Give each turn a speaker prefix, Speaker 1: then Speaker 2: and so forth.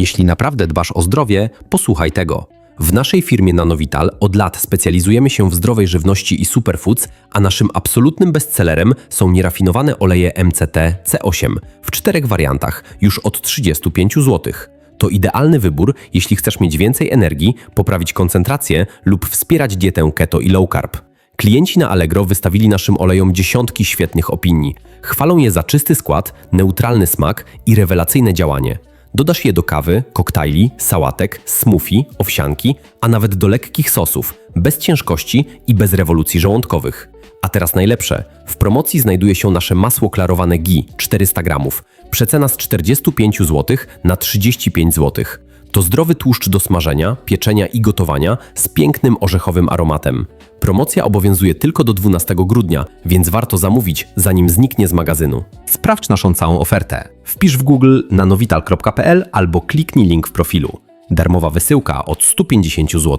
Speaker 1: Jeśli naprawdę dbasz o zdrowie, posłuchaj tego. W naszej firmie Nanovital od lat specjalizujemy się w zdrowej żywności i superfoods, a naszym absolutnym bestsellerem są nierafinowane oleje MCT C8 w czterech wariantach już od 35 zł. To idealny wybór, jeśli chcesz mieć więcej energii, poprawić koncentrację lub wspierać dietę keto i low carb. Klienci na Allegro wystawili naszym olejom dziesiątki świetnych opinii. Chwalą je za czysty skład, neutralny smak i rewelacyjne działanie. Dodasz je do kawy, koktajli, sałatek, smoothie, owsianki, a nawet do lekkich sosów, bez ciężkości i bez rewolucji żołądkowych. A teraz najlepsze. W promocji znajduje się nasze masło klarowane GI 400 gramów. Przecena z 45 zł na 35 zł. To zdrowy tłuszcz do smażenia, pieczenia i gotowania z pięknym orzechowym aromatem. Promocja obowiązuje tylko do 12 grudnia, więc warto zamówić, zanim zniknie z magazynu. Sprawdź naszą całą ofertę. Wpisz w Google nanovital.pl albo kliknij link w profilu. Darmowa wysyłka od 150 zł.